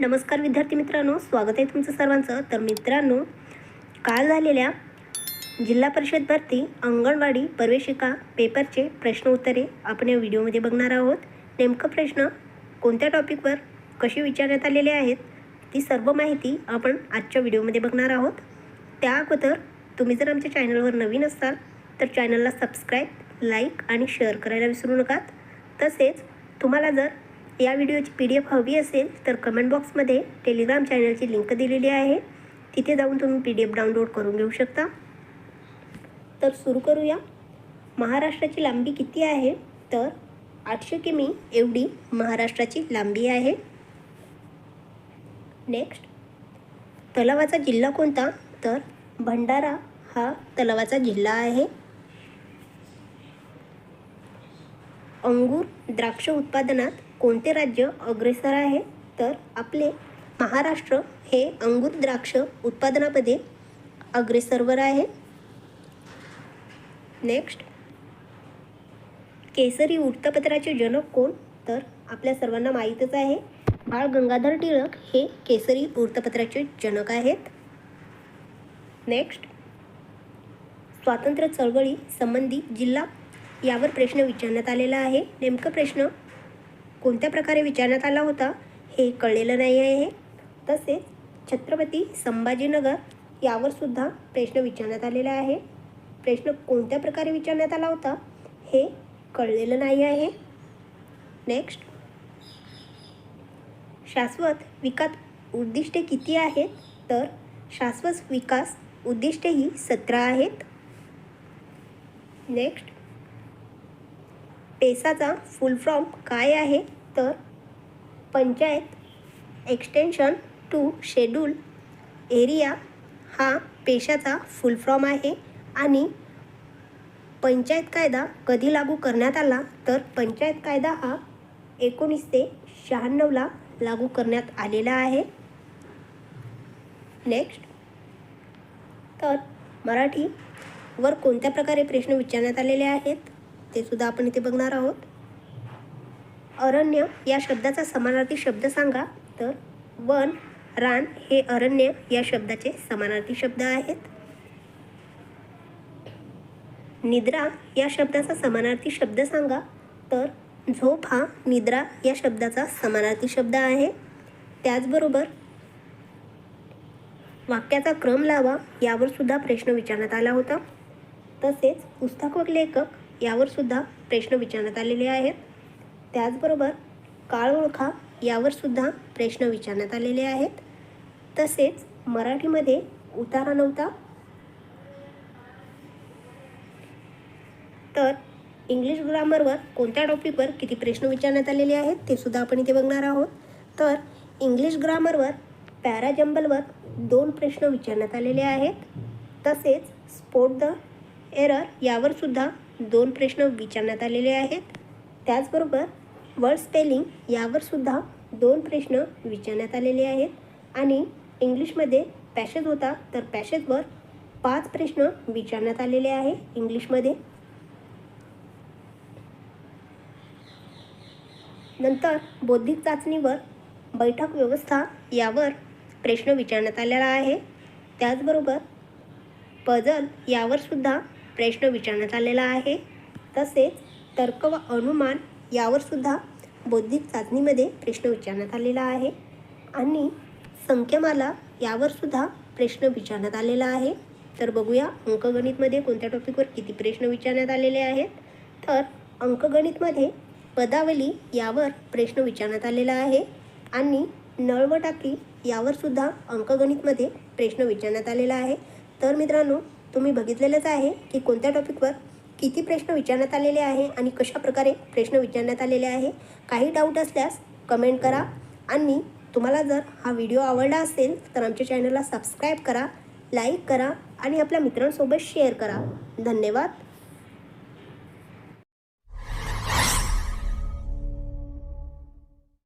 नमस्कार विद्यार्थी मित्रांनो स्वागत आहे तुमचं सर्वांचं. तर मित्रांनो काल झालेल्या जिल्हा परिषद भरती अंगणवाडी प्रवेशिका पेपरचे प्रश्न उत्तरे आपण या व्हिडिओमध्ये बघणार आहोत. नेमकं प्रश्न कोणत्या टॉपिकवर कसे विचारण्यात आलेले आहेत ती सर्व माहिती आपण आजच्या व्हिडिओमध्ये बघणार आहोत. त्या अगोदर तुम्ही जर आमच्या चॅनलवर नवीन असाल तर चॅनलला सबस्क्राईब लाईक आणि शेअर करायला विसरू नका तसेच तुम्हाला जर या व्हिडिओची पी डी एफ हवी असेल तर कमेंट बॉक्समध्ये टेलिग्राम चॅनलची लिंक दिलेली आहे. तिथे जाऊन तुम्ही पी डी एफ डाउनलोड करून घेऊ शकता. तर सुरू करूया. महाराष्ट्राची लांबी किती आहे? तर आठशे किमी एवढी महाराष्ट्राची लांबी आहे. नेक्स्ट तलावाचा जिल्हा कोणता? तर भंडारा हा तलावाचा जिल्हा आहे. अंगूर द्राक्ष उत्पादनात कोणते राज्य अग्रेसर आहे? तर आपले महाराष्ट्र हे अंगूर द्राक्ष उत्पादनामध्ये अग्रेसरवर आहे. नेक्स्ट केसरी वृत्तपत्राचे जनक कोण? तर आपल्या सर्वांना माहीतच आहे. बाळ गंगाधर टिळक हे केसरी वृत्तपत्राचे जनक आहेत. नेक्स्ट स्वातंत्र्य चळवळी संबंधी जिल्हा यावर प्रश्न विचारण्यात आलेला आहे. नेमकं प्रश्न कोणत्या प्रकारे विचारण्यात आला होता हे कळलेलं नाही आहे. तसेच छत्रपती संभाजीनगर यावर सुद्धा प्रश्न विचारण्यात आलेला आहे. प्रश्न कोणत्या प्रकारे विचारण्यात आला होता हे कळलेलं नाही आहे. नेक्स्ट शाश्वत विकास उद्दिष्टे किती आहेत? तर शाश्वत विकास उद्दिष्टे ही सतरा आहेत. नेक्स्ट पेसाचा फुल फॉर्म काय आहे? तर panchayat extension to schedule area हा पेशाचा फुल फॉर्म आहे आणि पंचायत कायदा कधी लागू करण्यात आला? तर पंचायत कायदा हा एकोणीसशे शहाण्णवला लागू करण्यात आलेला आहे. नेक्स्ट तर मराठीवर कोणत्या प्रकारे प्रश्न विचारण्यात आलेले आहेत? ते सुद्धा आपण इथे बघणार आहोत. अरण्य या शब्दाचा समानार्थी शब्द सांगा तर वन रान हे अरण्य या शब्दाचे समानार्थी शब्द आहेत. निद्रा या शब्दाचा समानार्थी शब्द सांगा तर झोप हा निद्रा या शब्दाचा समानार्थी शब्द आहे. त्याचबरोबर वाक्याचा क्रम लावा यावर सुद्धा प्रश्न विचारण्यात आला होता. तसेच पुस्तक व लेखक यावर सुद्धा प्रश्न विचारण्यात आलेले आहेत. त्याचबरोबर काळ ओळखा यावर सुद्धा प्रश्न विचारण्यात आलेले आहेत. तसेच मराठीमध्ये उतारा नव्हता. तर इंग्लिश ग्रामरवर कोणत्या टॉपिकवर किती प्रश्न विचारण्यात आलेले आहेत ते सुद्धा आपण इथे बघणार आहोत. तर इंग्लिश ग्रामरवर पॅराजंबलवर दोन प्रश्न विचारण्यात आलेले आहेत. तसेच स्पोर्ट द एरर यावर सुद्धा दोन प्रश्न विचारण्यात आलेले आहेत. त्याचबरोबर वर्ड स्पेलिंग यावर सुद्धा दोन प्रश्न विचारण्यात आलेले आहेत. आणि इंग्लिशमध्ये पॅशेज होता तर पॅशेजवर पाच प्रश्न विचारण्यात आलेले आहे इंग्लिशमध्ये नंतर बौद्धिक चाचणीवर बैठक व्यवस्था यावर प्रश्न विचारण्यात आलेला आहे. त्याचबरोबर पझल यावर सुद्धा प्रश्न विचारण्यात आलेला आहे. तसेच तर्क व अनुमान यावर सुद्धा बौद्धिक चाचणीमध्ये प्रश्न विचारण्यात आलेला आहे. आणि संख्यामाला यावर सुद्धा प्रश्न विचारण्यात आलेला आहे. तर बघूया अंकगणितमध्ये कोणत्या टॉपिकवर किती प्रश्न विचारण्यात आलेले आहेत. तर अंकगणितमध्ये पदावली यावर प्रश्न विचारण्यात आलेला आहे. आणि नळ व टाकी यावरसुद्धा अंकगणितमध्ये प्रश्न विचारण्यात आलेला आहे. तर मित्रांनो तुम्ही बघितलेलंच आहे की कोणत्या टॉपिकवर किती प्रश्न विचारण्यात आलेले आहे आणि कशा प्रकारे प्रश्न विचारण्यात आलेले आहे. काही डाऊट असल्यास कमेंट करा. आणि तुम्हाला जर हा व्हिडिओ आवडला असेल तर आमच्या चॅनलला सबस्क्राईब करा लाईक करा आणि आपल्या मित्रांसोबत शेअर करा. धन्यवाद.